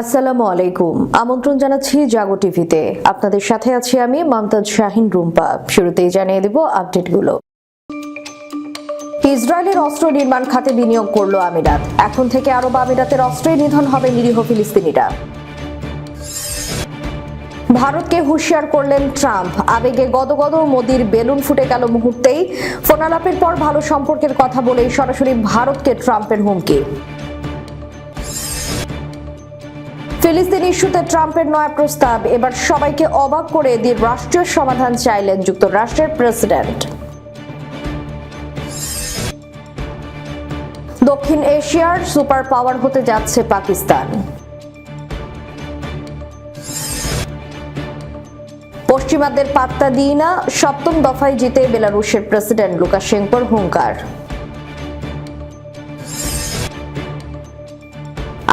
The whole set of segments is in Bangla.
আসসালামু আলাইকুম। আমন্ত্রণ জানাচ্ছি জাগো টিভিতে। আপনাদের সাথে আছি আমি মমতাজ শাহিন রুম্পা। শুরুতেই জানিয়ে দেব আপডেটগুলো। ইসরায়েলের অস্ত্র নির্মাণ খাতে বিনিয়োগ করল আমিরাত। এখন থেকে আরব আমিরাতের অস্ত্রে নিধন হবে নিরীহ ফিলিস্তিনিরা। ভারতকে হুঁশিয়ার করলেন ট্রাম্প। আবেগে গদগদ মোদির বেলুন ফুটে গেল মুহূর্তেই। ফোনালাপের পর ভালো সম্পর্কের কথা বলেই সরাসরি ভারতকে ট্রাম্পের হুমকি। ফিলিস্তিন ইস্যুতে ট্রাম্পের নয়া প্রস্তাব। এবার সবাইকে অবাক করে দিয়ে রাষ্ট্রীয় সমাধান চাইলেন যুক্তরাষ্ট্রের প্রেসিডেন্ট। দক্ষিণ এশিয়ার সুপার পাওয়ার হতে যাচ্ছে পাকিস্তান। পশ্চিমাদের পাত্তা দিই না, সপ্তম দফায় জিতে বেলারুশের প্রেসিডেন্ট লুকাশেঙ্কোর হুঙ্কার।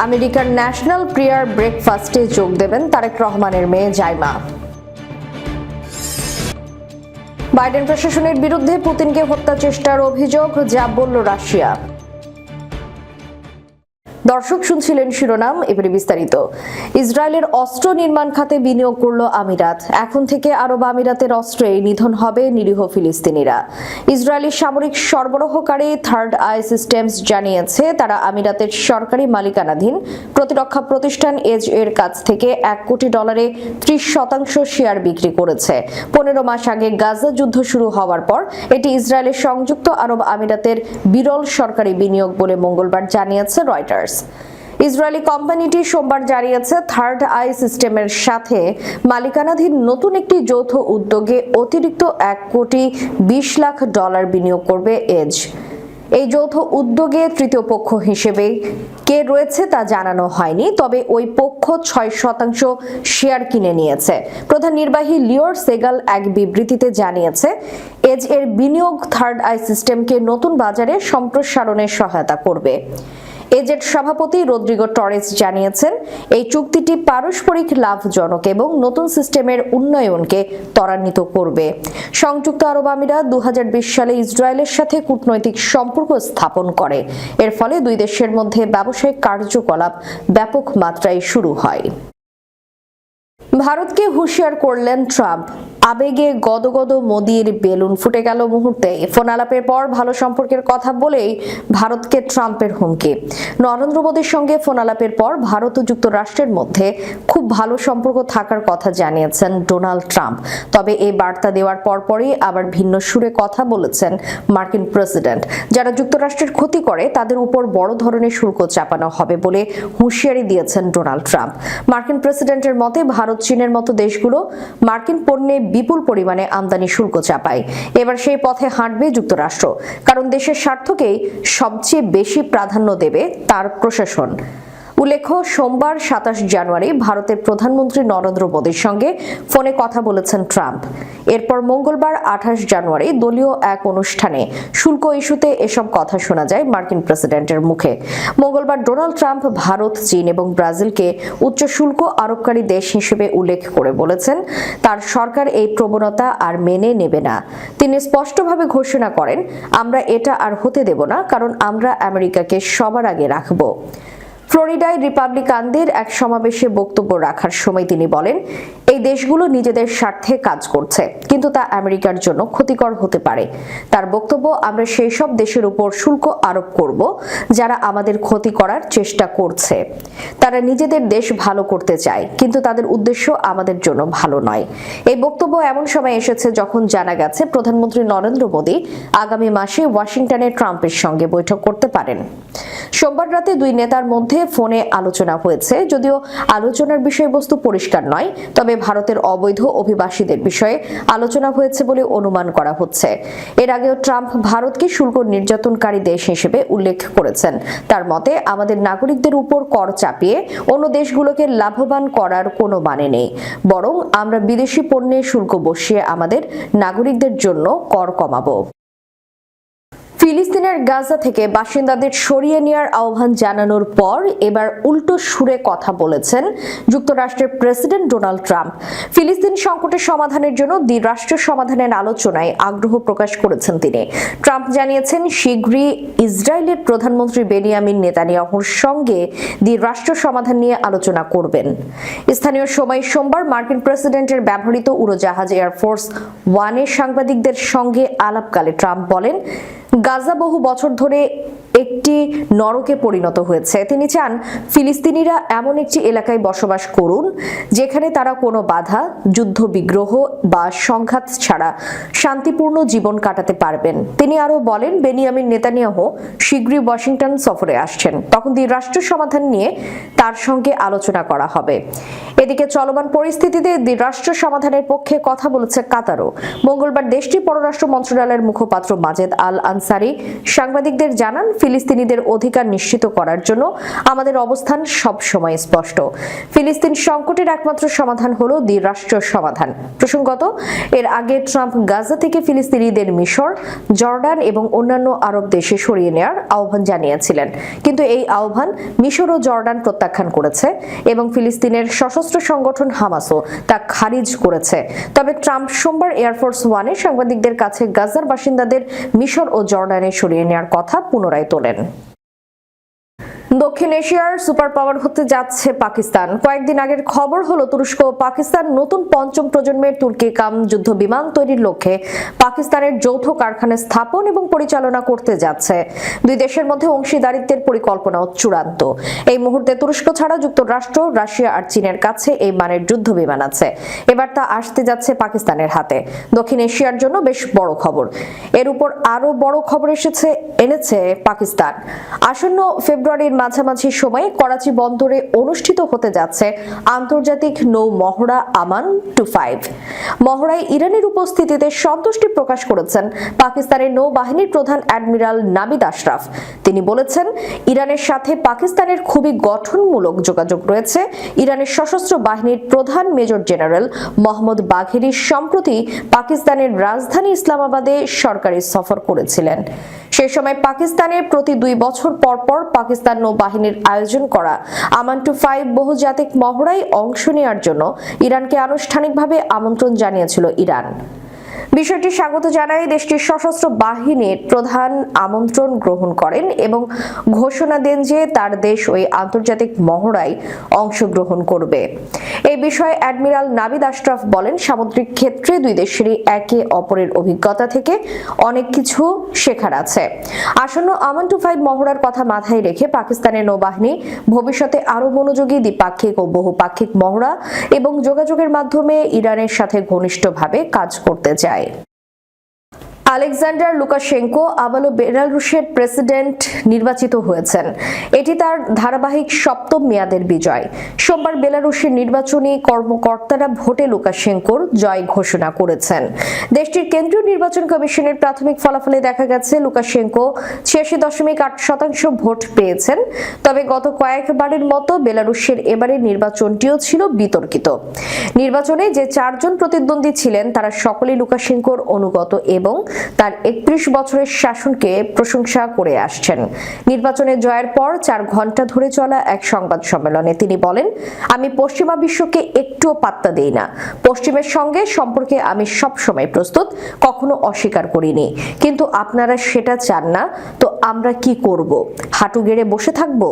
আমেরিকার ন্যাশনাল প্রেয়ার ব্রেকফাস্টে যোগ দেবেন তারেক রহমানের মেয়ে জাইমা। বাইডেন প্রশাসনের বিরুদ্ধে পুতিনকে হত্যা চেষ্টার অভিযোগ, যা বলল রাশিয়া। দর্শক শুনছিলেন শিরোনাম, এবারে বিস্তারিত। ইসরায়েলের অস্ত্র নির্মাণ খাতে বিনিয়োগ করল আমিরাত। এখন থেকে আরব আমিরাতের অস্ত্রে নিধন হবে নিরীহ ফিলিস্তিনিরা। ইসরায়েলের সামরিক সরবরাহকারী থার্ড আই সিস্টেমস জানিয়েছে, তারা আমিরাতের সরকারি মালিকানাধীন প্রতিরক্ষা প্রতিষ্ঠান এজ এর কাছ থেকে এক কোটি ডলারে ত্রিশ শতাংশ শেয়ার বিক্রি করেছে। পনেরো মাস আগে গাজা যুদ্ধ শুরু হওয়ার পর এটি ইসরায়েলের সংযুক্ত আরব আমিরাতের বিরল সরকারি বিনিয়োগ বলে মঙ্গলবার জানিয়েছে রয়টার্স। ইসরায়েলি কোম্পানিটি সোমবার জানিয়েছে, থার্ড আই সিস্টেমের সাথে মালিকানাধীন নতুন একটি যৌথ উদ্যোগে অতিরিক্ত এক কোটি বিশ লাখ ডলার বিনিয়োগ করবে এজ। এই যৌথ উদ্যোগে তৃতীয় পক্ষ হিসেবে কে রয়েছে তা জানানো হয়নি, তবে ওই পক্ষ ছয় শতাংশ শেয়ার কিনে নিয়েছে। প্রধান নির্বাহী লিওর সেগাল এক বিবৃতিতে জানিয়েছে, এজ এর বিনিয়োগ থার্ড আই সিস্টেমকে নতুন বাজারে সম্প্রসারণে সহায়তা করবে। এজেড সভাপতি রদ্রিগো টরেস জানিয়েছেন, এই চুক্তিটি পারস্পরিক লাভজনক এবং নতুন সিস্টেমের উন্নয়নকে ত্বরান্বিত করবে। সংযুক্ত আরব আমিরাত দু সালে ইসরায়েলের সাথে কূটনৈতিক সম্পর্ক স্থাপন করে। এর ফলে দুই দেশের মধ্যে ব্যবসায়িক কার্যকলাপ ব্যাপক মাত্রায় শুরু হয়। ভারতকে হুঁশিয়ার করলেন ট্রাম্প। আবেগে গদগদ মোদির বেলুন ফুটে গেল মুহূর্তে। ফোন আলাপের পর ভালো সম্পর্কের কথা বলেই ভারতকে ট্রাম্পের হুমকি। নরেন্দ্র মোদীর সঙ্গে ফোন আলাপের পর ভারত ও যুক্তরাষ্ট্রের মধ্যে খুব ভালো সম্পর্ক থাকার কথা জানিয়েছেন ডোনাল্ড ট্রাম্প। তবে এই বার্তা দেওয়ার পরপরই আবার ভিন্ন সুরে কথা বলেছেন মার্কিন প্রেসিডেন্ট। যারা যুক্তরাষ্ট্রের ক্ষতি করে, তাদের উপর বড় ধরনের শুল্ক চাপানো হবে বলে হুঁশিয়ারি দিয়েছেন ডোনাল্ড ট্রাম্প। মার্কিন প্রেসিডেন্টের মতে, ভারত চীনের মতো দেশগুলো মার্কিন পণ্যে বিপুল পরিমাণে আমদানি শুল্ক চাপায়। এবার সেই পথে হাঁটবে যুক্তরাষ্ট্র। কারণ দেশের স্বার্থকেই সবচেয়ে বেশি প্রাধান্য দেবে তার প্রশাসন। উল্লেখ্য, সোমবার সাতাশ জানুয়ারি ভারতের প্রধানমন্ত্রী নরেন্দ্র মোদীর সঙ্গে ফোনে কথা বলেছেন ট্রাম্প। এরপর মঙ্গলবার আঠাশ জানুয়ারি দলীয় এক অনুষ্ঠানে শুল্ক ইস্যুতে এসব কথা শোনা যায় মার্কিন প্রেসিডেন্টের মুখে। মঙ্গলবার ডোনাল্ড ট্রাম্প ভারত, চীন এবং ব্রাজিলকে উচ্চ শুল্ক আরোপকারী দেশ হিসেবে উল্লেখ করে বলেছেন, তার সরকার এই প্রবণতা আর মেনে নেবে না। তিনি স্পষ্টভাবে ঘোষণা করেন, আমরা এটা আর হতে দেব না, কারণ আমরা আমেরিকাকে সবার আগে রাখব। ফ্লোরিডায় রিপাবলিকানদের এক সমাবেশে বক্তব্য রাখার সময় তিনি বলেন, এই দেশগুলো নিজেদের স্বার্থে কাজ করছে, কিন্তু তা আমেরিকার জন্য ক্ষতিকর হতে পারে। তার বক্তব্য, আমরা সেই সব দেশের উপর শুল্ক আরোপ করব, যারা আমাদের ক্ষতি করার চেষ্টা করছে। তারা নিজেদের দেশ ভালো করতে চায়, কিন্তু তাদের উদ্দেশ্য আমাদের জন্য ভালো নয়। এই বক্তব্য এমন সময় এসেছে যখন জানা গেছে, প্রধানমন্ত্রী নরেন্দ্র মোদী আগামী মাসে ওয়াশিংটনে ট্রাম্পের সঙ্গে বৈঠক করতে পারেন। সোমবার রাতে দুই নেতার মধ্যে ফোনে আলোচনা হয়েছে। যদিও আলোচনার বিষয়বস্তু পরিষ্কার নয়, তবে ভারতের অবৈধ অভিবাসীদের বিষয়ে আলোচনা হয়েছে বলে অনুমান করা হচ্ছে। এর আগেও ট্রাম্প ভারতকে শুল্ক নির্যাতনকারী দেশ হিসেবে উল্লেখ করেছেন। তার মতে, আমাদের নাগরিকদের উপর কর চাপিয়ে অন্য দেশগুলোকে লাভবান করার কোনো মানে নেই। বরং আমরা বিদেশি পণ্যে শুল্ক বসিয়ে আমাদের নাগরিকদের জন্য কর কমাবো। ফিলিস্তিনের গাজা থেকে বাসিন্দাদের সরিয়ে নেওয়ার আহ্বান জানানোর পর এবার উল্টো সুরে কথা বলেছেন যুক্তরাষ্ট্রের প্রেসিডেন্ট ডোনাল্ড ট্রাম্প। ফিলিস্তিন সংকটের সমাধানের জন্য দ্বিরাষ্ট্র সমাধানের আলোচনায় আগ্রহ প্রকাশ করেছেন তিনি। ট্রাম্প জানিয়েছেন, শীঘ্রই ইসরায়েলের প্রধানমন্ত্রী বেনিয়ামিন নেতানিয়াহুর সঙ্গে দ্বিরাষ্ট্র সমাধান নিয়ে আলোচনা করবেন। স্থানীয় সময় সোমবার মার্কিন প্রেসিডেন্টের ব্যবহৃত উড়োজাহাজ এয়ারফোর্স ওয়ানের সাংবাদিকদের সঙ্গে আলাপকালে ট্রাম্প বলেন গাজা বহু বছর ধরে একটি নরকে পরিণত হয়েছে। তিনি চান ফিলিস্তিনিরা এমন একটি এলাকায় বসবাস করুন, যেখানে তারা কোনো বাধা যুদ্ধ বিগ্রহ বা সংঘাত ছাড়া শান্তিপূর্ণ জীবন কাটাতে পারবেন। তিনি আরও বলেন, বেনিয়ামিন নেতানিয়াহু শীঘ্রই ওয়াশিংটন সফরে আসছেন। তখন দ্বিরাষ্ট্র সমাধান নিয়ে তার সঙ্গে আলোচনা করা হবে। এদিকে চলমান পরিস্থিতিতে দ্বিরাষ্ট্র সমাধানের পক্ষে কথা বলেছে কাতারও। মঙ্গলবার দেশটির পররাষ্ট্র মন্ত্রণালয়ের মুখপাত্র মাজেদ আল আনসারি সাংবাদিকদের জানান ফিলিস্তিনিদের অধিকার নিশ্চিত করার জন্য আমাদের অবস্থান সব সময় স্পষ্ট। ফিলিস্তিন সংকটের একমাত্র সমাধান হলো দ্বিরাষ্ট্র সমাধান। প্রসঙ্গত, এর আগে ট্রাম্প গাজা থেকে ফিলিস্তিনিদের মিশর, জর্ডান এবং অন্যান্য আরব দেশে সরিয়ে নেওয়ার আহ্বান জানিয়েছিলেন। কিন্তু এই আহ্বান মিশর ও জর্ডান প্রত্যাখ্যান করেছে এবং ফিলিস্তিনের সশস্ত্র সংগঠন হামাসও তা খারিজ করেছে। তবে ট্রাম্প সোমবার এয়ারফোর্স ওয়ানে সাংবাদিকদের কাছে গাজার বাসিন্দাদের মিশর ও জর্ডানে সরিয়ে নেওয়ার কথা পুনরায় തുടരും দক্ষিণ এশিয়ার সুপার পাওয়ার হতে যাচ্ছে পাকিস্তান। কয়েকদিন আগের খবর হলো, তুরস্ক পাকিস্তান নতুন পঞ্চম প্রজন্মের তুর্কি কাম যুদ্ধ বিমান তৈরির লক্ষ্যে পাকিস্তানের যৌথ কারখানা স্থাপন এবং পরিচালনা করতে যাচ্ছে। দুই দেশের মধ্যে অংশীদারিত্বের পরিকল্পনাও চূড়ান্ত। এই মুহূর্তে তুরস্ক ছাড়া যুক্তরাষ্ট্র, রাশিয়া আর চীনের কাছে এই মানের যুদ্ধ বিমান আছে। এবার তা আসতে যাচ্ছে পাকিস্তানের হাতে। দক্ষিণ এশিয়ার জন্য বেশ বড় খবর। এর উপর আরও বড় খবর এসেছে, এনেছে পাকিস্তান। আসন্ন ফেব্রুয়ারির মাঝামাঝি সময়ে করাচি বন্দরে অনুষ্ঠিত হতে যাচ্ছে আন্তর্জাতিক নৌ মহড়া আমান টু ফাইভ। মহড়ায় ইরানের উপস্থিতিতে সন্তুষ্টি প্রকাশ করেছেন পাকিস্তানের নৌবাহিনীর প্রধান অ্যাডমিরাল নাবিদ আশরাফ। তিনি বলেছেন, ইরানের সাথে পাকিস্তানের খুবই গঠনমূলক যোগাযোগ রয়েছে। ইরানের সশস্ত্র বাহিনীর প্রধান মেজর জেনারেল মোহাম্মদ বাঘেরি সম্প্রতি পাকিস্তানের রাজধানী ইসলামাবাদে সরকারি সফর করেছিলেন। সে সময় পাকিস্তানের প্রতি দুই বছর পর পর পাকিস্তান নৌবাহিনীর আয়োজন করা। আমান টু ফাইভ বহুজাতিক মহড়ায় অংশ নেওয়ার জন্য ইরানকে আনুষ্ঠানিকভাবে আমন্ত্রণ জানিয়েছিল ইরান। বিষয়টি স্বাগত জানায় দেশটির সশস্ত্র বাহিনীর প্রধান আমন্ত্রণ গ্রহণ করেন এবং ঘোষণা দেন যে তার দেশ ওই আন্তর্জাতিক মহড়ায় অংশগ্রহণ করবে। এই বিষয়ে অ্যাডমিরাল নাবিদ আশরাফ বলেন, সামুদ্রিক ক্ষেত্রে দুই দেশেরই একে অপরের অভিজ্ঞতা থেকে অনেক কিছু শেখার আছে। আসন্ন আমান টু ফাইভ মহড়ার কথা মাথায় রেখে পাকিস্তানের নৌবাহিনী ভবিষ্যতে আরও মনোযোগী দ্বিপাক্ষিক ও বহুপাক্ষিক মহড়া এবং যোগাযোগের মাধ্যমে ইরানের সাথে ঘনিষ্ঠভাবে কাজ করতে চায়। বাই আলেকজান্ডার লুকাশেঙ্কো আবারও বেলারুশের প্রেসিডেন্ট নির্বাচিত হয়েছেন। এটি তার ধারাবাহিক সপ্তম মেয়াদের বিজয়। সোমবার বেলারুশের নির্বাচনী কর্মকর্তারা ভোটে লুকাশেঙ্কোর জয় ঘোষণা করেছেন। দেশটির কেন্দ্রীয় নির্বাচন কমিশনের প্রাথমিক ফলাফলে দেখা গেছে, লুকাশেঙ্কো ছিয়াশি দশমিক আট শতাংশ ভোট পেয়েছেন। তবে গত কয়েকবারের মতো বেলারুশের এবারের নির্বাচনটিও ছিল বিতর্কিত। নির্বাচনে যে চারজন প্রতিদ্বন্দ্বী ছিলেন, তারা সকলেই লুকাশেঙ্কোর অনুগত এবং তার একত্রিশ বছরের শাসনকে প্রশংসা করে আসছেন। নির্বাচনে জয়ের পর চার ঘণ্টা ধরে চলা এক সংবাদ সম্মেলনে তিনি বলেন, আমি পশ্চিমা বিশ্বকে একটুও পাত্তা দেই না। পশ্চিমের সঙ্গে সম্পর্কে আমি সব সময় প্রস্তুত, কখনো অস্বীকার করিনি। কিন্তু আপনারা সেটা চান না, তো আমরা কি করব? হাঁটু গেড়ে বসে থাকব?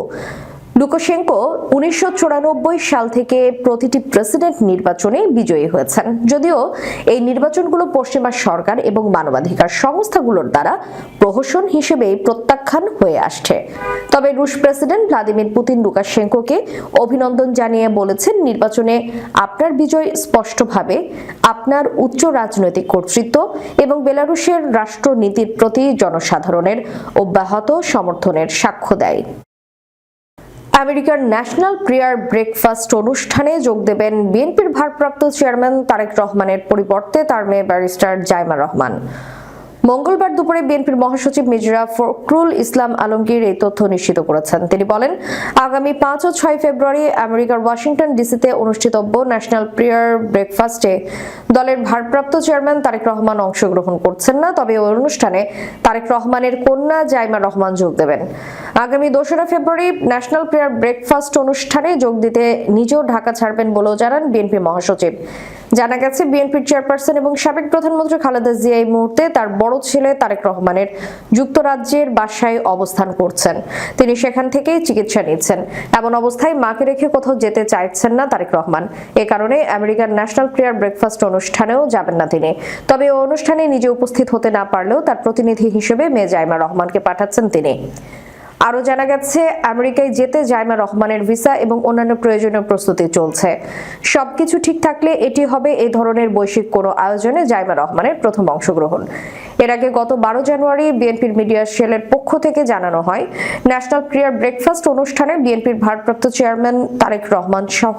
লুকাশেঙ্কো উনিশশো সাল থেকে প্রতিটি প্রেসিডেন্ট নির্বাচনে বিজয়ী হয়েছেন। যদিও এই নির্বাচনগুলো পশ্চিমা সরকার এবং মানবাধিকার সংস্থাগুলোর দ্বারা প্রহসন হিসেবে প্রত্যাখ্যান হয়ে আসছে। তবে রুশ প্রেসিডেন্ট ভ্লাদিমির পুতিন লুকাশেঙ্কোকে অভিনন্দন জানিয়ে বলেছেন, নির্বাচনে আপনার বিজয় স্পষ্টভাবে আপনার উচ্চ রাজনৈতিক কর্তৃত্ব এবং বেলারুশের রাষ্ট্রনীতির প্রতি জনসাধারণের অব্যাহত সমর্থনের সাক্ষ্য দেয়। আমেরিকার ন্যাশনাল প্রেয়ার ব্রেকফাস্ট অনুষ্ঠানে যোগ দেবেন বিএনপির ভারপ্রাপ্ত চেয়ারম্যান তারেক রহমানের পরিবর্তে তার মেয়ে ব্যারিস্টার জাইমা রহমান। মঙ্গলবার দুপুরে বিএনপির মহাসচিব মির্জা ফখরুল ইসলাম আলমগীর এই তথ্য নিশ্চিত করেছেন। তিনি বলেন, আগামী পাঁচ ও ছয় ফেব্রুয়ারি আমেরিকার ওয়াশিংটন ডিসিতে অনুষ্ঠিতব্য ন্যাশনাল প্রেয়ার ব্রেকফাস্টে দলের ভারপ্রাপ্ত চেয়ারম্যান তারেক রহমান অংশগ্রহণ করছেন না, তবে ওই অনুষ্ঠানে তারেক রহমানের কন্যা জাইমা রহমান যোগ দেবেন। আগামী দোসরা ফেব্রুয়ারি ন্যাশনাল প্রেয়ার ব্রেকফাস্ট অনুষ্ঠানে যোগ দিতে নিজেও ঢাকা ছাড়বেন বলেও জানান বিএনপি মহাসচিব। জানা গেছে, বিএনপির চেয়ারপারসন এবং সাবেক প্রধানমন্ত্রী খালেদা জিয়া এই মুহূর্তে তার বড় ছেলে তারেক রহমানের যুক্তরাজ্যের বাসায় অবস্থান করছেন। তিনি সেখান থেকেই চিকিৎসা নিচ্ছেন। এমন অবস্থায় মাকে রেখে কোথাও যেতে চাইছেন না তারেক রহমান। এ কারণে আমেরিকার ন্যাশনাল প্রেয়ার ব্রেকফাস্ট অনুষ্ঠানেও যাবেন না তিনি। তবে অনুষ্ঠানে নিজে উপস্থিত হতে না পারলেও তার প্রতিনিধি হিসেবে মেয়ে জাইমা রহমানকে পাঠাচ্ছেন তিনি। আরও জানা গেছে, আমেরিকায় যেতে জাইমা রহমানের ভিসা এবং অন্যান্য প্রয়োজনীয় প্রস্তুতি চলছে। সবকিছু ঠিক থাকলে এটি হবে এই ধরনের বৈশ্বিক কোনো আয়োজনে জাইমা রহমানের প্রথম অংশগ্রহণ। এর আগে গত বারো জানুয়ারি বিএনপির মিডিয়া সেলের পক্ষ থেকে জানানো হয়, ন্যাশনাল প্রেয়ার ব্রেকফাস্ট অনুষ্ঠানে বিএনপির ভারপ্রাপ্ত চেয়ারম্যান তারেক রহমান সহ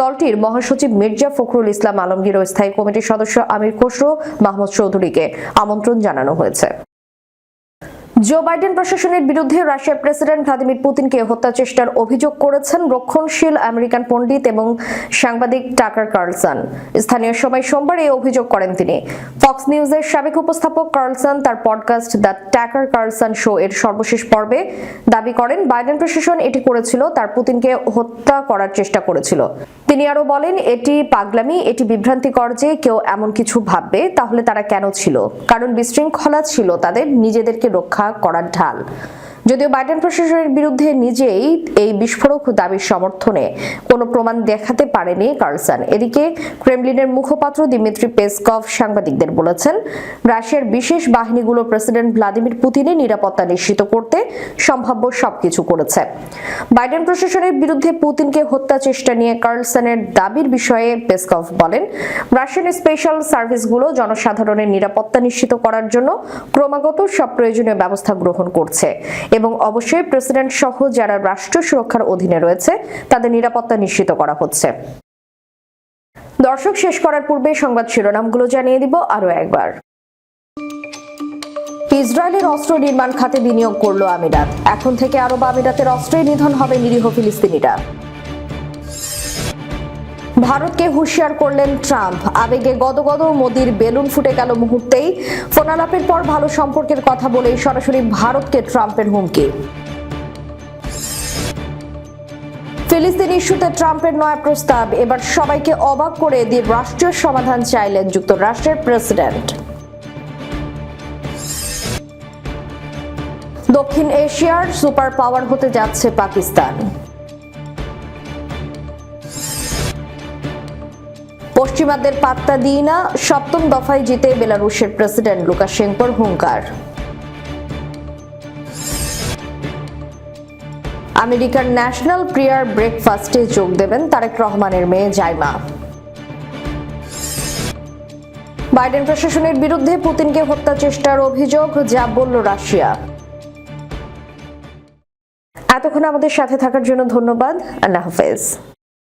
দলটির মহাসচিব মির্জা ফখরুল ইসলাম আলমগীর ও স্থায়ী কমিটির সদস্য আমির খসরু, মাহমুদ চৌধুরীকে আমন্ত্রণ জানানো হয়েছে। জো বাইডেন প্রশাসনের বিরুদ্ধে রাশিয়ার প্রেসিডেন্ট ভ্লাদিমির পুতিনকে হত্যা চেষ্টার অভিযোগ করেছেন রক্ষণশীল আমেরিকান পণ্ডিত এবং সাংবাদিক টাকার কার্লসন। স্থানীয় সময় সোমবার এই অভিযোগ করেন তিনি। ফক্স নিউজের সাবেক উপস্থাপক কার্লসন, তার podcast the Tucker Carlson show এর সর্বশেষ পর্বে দাবি করেন, বাইডেন প্রশাসন এটি করেছিল, তার পুতিনকে হত্যা করার চেষ্টা করেছিল। তিনি আরও বলেন, এটি পাগলামি, এটি বিভ্রান্তিকর যে কেউ এমন কিছু ভাববে, তাহলে তারা কেন ছিল? কারণ বিশৃঙ্খলা ছিল তাদের নিজেদেরকে রক্ষা করার ঢাল। যদিও বাইডেন প্রশাসনের বিরুদ্ধে নিজেই এই বিস্ফোরক দাবির সমর্থনে কোনো প্রমাণ দেখাতে পারেনি কার্লসন। এদিকে ক্রেমলিনের মুখপাত্র দিমিত্রি পেসকভ সাংবাদিকদের বলেছেন, রাশিয়ার বিশেষ বাহিনীগুলো প্রেসিডেন্ট ভ্লাদিমির পুতিনের নিরাপত্তা নিশ্চিত করতে সম্ভাব্য সবকিছু করেছে। বাইডেন প্রশাসনের বিরুদ্ধে পুতিনকে হত্যা চেষ্টা নিয়ে কার্লসনের দাবির বিষয়ে পেসকভ বলেন, রাশিয়ান স্পেশাল সার্ভিসগুলো জনসাধারণের নিরাপত্তা নিশ্চিত করার জন্য ক্রমাগত সব প্রয়োজনীয় ব্যবস্থা গ্রহণ করছে। এবং অবশ্যই প্রেসিডেন্ট সহ যারা রাষ্ট্র সুরক্ষার অধীনে রয়েছে, তাদের নিরাপত্তা নিশ্চিত করা হচ্ছে। দর্শক, শেষ করার পূর্বে সংবাদ শিরোনামগুলো জানিয়ে দিব আরও একবার। ইসরায়েলের অস্ত্র নির্মাণ খাতে বিনিয়োগ করল আমিরাত। এখন থেকে আরব আমিরাতের অস্ত্রে নিধন হবে নিরীহ ফিলিস্তিনিরা। ভারতকে হুঁশিয়ার করলেন ট্রাম্প। আবেগে গদগদ মোদির বেলুন ফুটে গেল মুহূর্তেই। ফোনালাপের পর ভালো সম্পর্কের কথা বলেই সরাসরি ভারতকে ট্রাম্পের হুমকি। ফিলিস্তিন ইস্যুতে ট্রাম্পের নয়া প্রস্তাব। এবার সবাইকে অবাক করে দিয়ে রাষ্ট্রীয় সমাধান চাইলেন যুক্তরাষ্ট্রের প্রেসিডেন্ট। দক্ষিণ এশিয়ার সুপার পাওয়ার হতে যাচ্ছে পাকিস্তান। পশ্চিমাদের পাত্তা দিই না, সপ্তম দফায় জিতে বেলারুশের প্রেসিডেন্ট লুকাশেঙ্কোর হুঙ্কার। আমেরিকার ন্যাশনাল প্রিয়ার ব্রেকফাস্টে যোগ দেবেন তারেক রহমানের মেয়ে জাইমা। বাইডেন প্রশাসনের বিরুদ্ধে পুতিনকে হত্যা চেষ্টার অভিযোগ, যা বলল রাশিয়া। এতক্ষণ আমাদের সাথে থাকার জন্য ধন্যবাদ। আল্লাহ হাফেজ।